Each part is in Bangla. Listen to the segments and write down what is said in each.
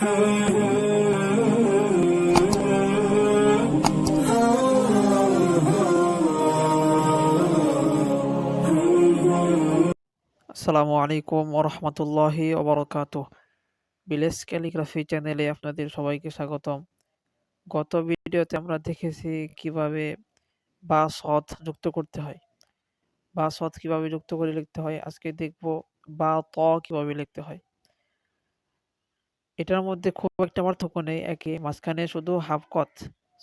আসসালামু আলাইকুম ওরহমতুল্লাহি ওবরকাত বিলেস ক্যালিগ্রাফি চ্যানেলে আপনাদের সবাইকে স্বাগতম। গত ভিডিওতে আমরা দেখেছি কীভাবে বা সৎ যুক্ত করতে হয়। বা সৎ কীভাবে যুক্ত করে লিখতে হয়? আজকে দেখব বা ত কীভাবে লিখতে হয়। এটার মধ্যে খুব একটা পার্থক্য নেই, একে মাঝখানে শুধু হাফ কত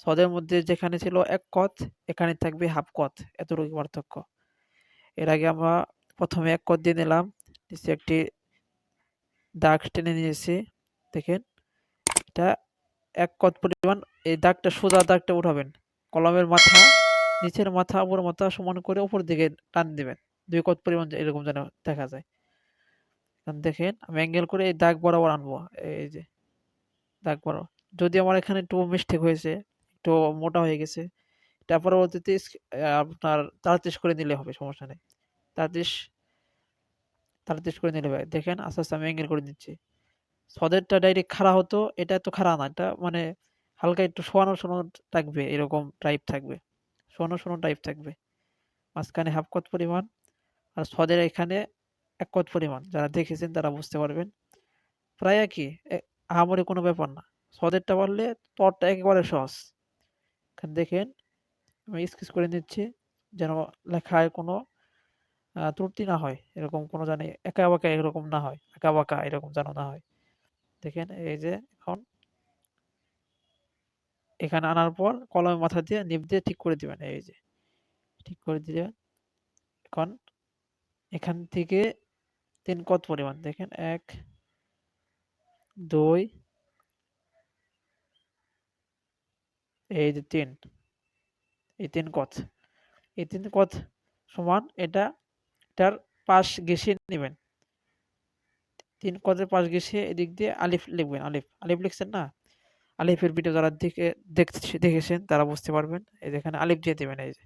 সদের মধ্যে যেখানে ছিল এক কত এখানে থাকবে হাফ কত এতটুকু পার্থক্য। এর আগে আমরা প্রথমে এক কত দিয়ে নিলাম নিচে একটি দাগ টেনে নিয়েছি, দেখেন। এটা এক কত পরিমাণ, এই দাগটা সোজা দাগটা উঠাবেন, কলমের মাথা, নিচের মাথা, উপর মাথা সমান করে উপর দিকে টান দিবেন, দুই কত পরিমাণ এরকম যেন দেখা যায়। দেখেন আমি অ্যাঙ্গেল করে এই দাগ বরাবর আনব। এই যে, দাগ বরাবর। যদি আমার এখানে একটু মিস্টেক হয়েছে, একটু মোটা হয়ে গেছে এটা পরবর্তীতে আপনার তাড়াতাড়ি করে নিলে হবে, সমস্যা নেই। তাড়াতাড়ি তাড়াতাড়ি করে নিলে ভাই, দেখেন আস্তে আস্তে আমি অ্যাঙ্গেল করে দিচ্ছি। সদেরটা ডাইরেক্ট খাড়া হতো, এটা এত খাড়া না, এটা মানে হালকা একটু শোয়ানো শোনো থাকবে, এরকম টাইপ থাকবে। শোয়ানো শোনো টাইপ থাকবে। মাঝখানে হাফ কত পরিমাণ, আর সদের এখানে এক কত পরিমাণ। যারা দেখেছেন তারা বুঝতে পারবেন। প্রায় একই আহামরি কোনো ব্যাপার না। সদেরটা পারলে তরটা একেবারে সহজ। এখানে দেখেন, আমি স্কেচ করে নিচ্ছি, যেন লেখায় কোনো ত্রুটি না হয়। এরকম কোনো জানি একা বাঁকা এরকম না হয়। একা বাঁকা এরকম যেন না হয়। দেখেন, এই যে এখন, এখানে আনার পর কলমের মাথা দিয়ে নিপ দিয়ে ঠিক করে দিবেন, এই যে। ঠিক করে দিলে এখন এখান থেকে তিন কত পরিমাণ? দেখেন, এক, দুই, এই যে তিন, এই তিন কত? এই তিন কত সমান এটা, এটার পাশ ঘেসে নেবেন। তিন কদের পাশ ঘেসে এদিক দিয়ে আলিফ লিখবেন, আলিফ। আলিফ লিখছেন না? আলিফের ভিডিও যারা দেখে দেখেছেন তারা বুঝতে পারবেন। এই যে এখানে আলিফ দিয়ে দেবেন, এই যে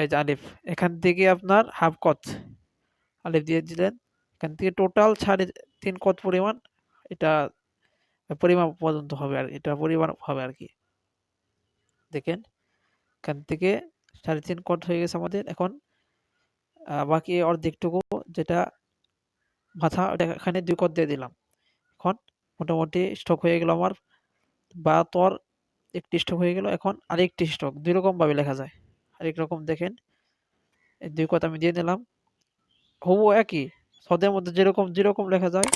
এই যে আলিফ। এখান থেকে আপনার হাফ কত? আলিফ দিয়ে দিলেন। এখান থেকে টোটাল সাড়ে তিন কত পরিমাণ? এটা পরিমাপ পর্যন্ত হবে আর এটা পরিমাণ হবে আর কি। দেখেন, এখান থেকে সাড়ে তিন কট হয়ে গেছে আমাদের? এখন বাকি অর্ধেকটুকু যেটা মাথা, ওটা এখানে দুই কট দিয়ে দিলাম। এখন মোটামুটি স্টক হয়ে গেল আমার বা তর একটি স্টক হয়ে গেল। এখন আরেকটি স্টক দুই রকমভাবে লেখা যায়। আরেক রকম দেখেন দুই কথা আমি দিয়ে দিলাম। হবু একই। সদের মধ্যে যেরকম যেরকম লেখা যায়,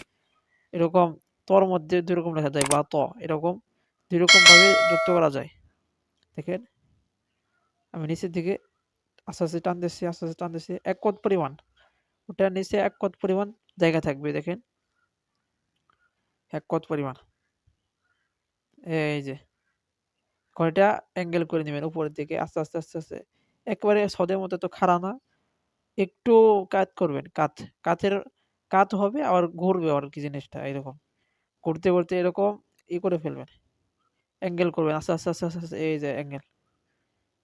এরকম তর মধ্যে দুই রকম লেখা যায় বা ত, এরকম দুই রকমভাবে যুক্ত করা যায়। দেখেন, আমি নিচের দিকে আস্তে আস্তে টানতেছি আস্তে আস্তে টানতেছি এক কত পরিমাণ। ওটার নিচে এক কত পরিমাণ জায়গা থাকবে, দেখেন। এক কত পরিমাণ। এই যে এটা অ্যাঙ্গেল করে নেবেন উপরের দিকে, আস্তে আস্তে আস্তে আস্তে। একবারে সদের মতো তো খাড়া না। একটু কাত করবেন। কাত, কাতের, কাত হবে আবার ঘুরবে আর কি জিনিসটা এরকম। ঘুরতে ঘুরতে এরকম ই করে ফেলবেন। অ্যাঙ্গেল করবেন, আস্তে আস্তে আস্তে আস্তে আস্তে, এই যে অ্যাঙ্গেল।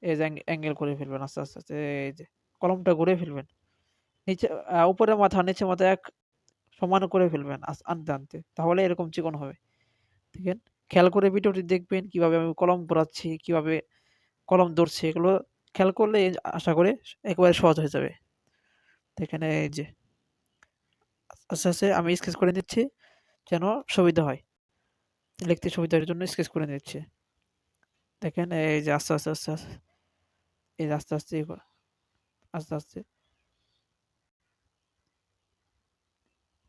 এই যে অ্যাঙ্গেল করে ফেলবেন, আস্তে আস্তে আস্তে, এই যে কলমটা ঘুরে ফেলবেন। নিচে উপরে মাথা, নিচে মাথা এক সমান করে ফেলবেন আনতে আনতে। তাহলে এরকম চিকন হবে। আছে খেয়াল করে ভিডিওটি দেখবেন, কীভাবে আমি কলম ঘোরাচ্ছি, কীভাবে কলম ধরছি, এগুলো খেয়াল করলে আশা করে একেবারে সহজ হয়ে যাবে। দেখেন এই যে, আস্তে আস্তে আমি স্কেচ করে নিচ্ছি যেন সুবিধা হয়। লিখতে সুবিধার জন্য স্কেচ করে নিচ্ছি। দেখেন এই যে আস্তে আস্তে আস্তে আস্তে, এই আস্তে আস্তে আস্তে আস্তে।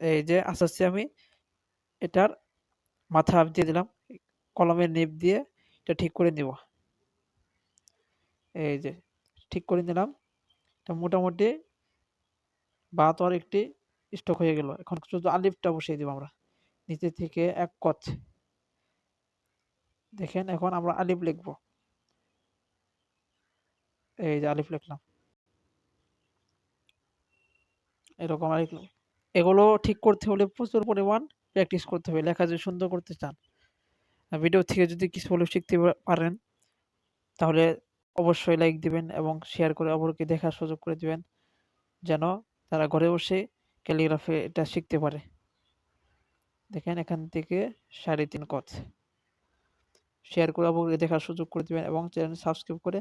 এই যে আস্তে আস্তে আমি এটার মাথা দিয়ে দিলাম, কলমের নেপ দিয়ে এটা ঠিক করে নিব। এই যে ঠিক করে নিলাম, এটা মোটামুটি বাহাত্তর একটি স্টক হয়ে গেল। এখন শুধু আলিফটা বসিয়ে দিব আমরা। নিচে থেকে এক কচ। দেখেন এখন আমরা আলিফ লিখব। এই যে আলিফ লিখলাম। এরকম আলিফ এগুলো ঠিক করতে হলে প্রচুর পরিমাণ প্র্যাকটিস করতে হবে। লেখা যদি সুন্দর করতে চান। ভিডিও থেকে যদি কিছু হলেও শিখতে পারেন, তাহলে অবশ্যই লাইক দিবেন এবং শেয়ার করে অপরকে দেখার সুযোগ করে দিবেন। যেন তারা ঘরে বসে ক্যালিগ্রাফি এটা শিখতে পারে। দেখেন, এখান থেকে সাড়ে তিন কথ শেয়ার করে অবশ্যই দেখার সুযোগ করে দেবেন এবং চ্যানেল সাবস্ক্রাইব করে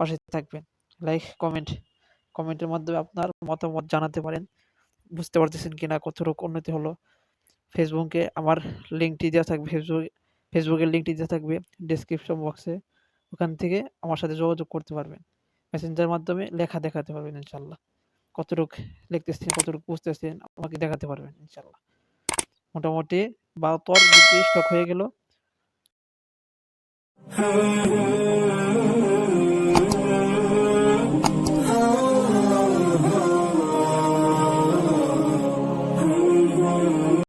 পাশে থাকবেন। লাইক, কমেন্ট, কমেন্টের মাধ্যমে আপনার মতামত জানাতে পারেন। বুঝতে পারতেছেন কিনা কতটুকু উন্নতি হলো। ফেসবুকে আমার লিঙ্কটি দেওয়া থাকবে, ফেসবুক, ফেসবুকের লিঙ্কটি দেওয়া থাকবে ডিসক্রিপশন বক্সে ওখান থেকে আমার সাথে যোগাযোগ করতে পারবেন। মেসেঞ্জার মাধ্যমে লেখা দেখাতে পারবেন ইনশাল্লাহ কতটুকু লিখতেছেন কতটুকু বুঝতেছেন আমাকে দেখাতে পারবেন ইনশাল্লাহ মোটামুটি বাহাত্তর স্টক হয়ে গেল।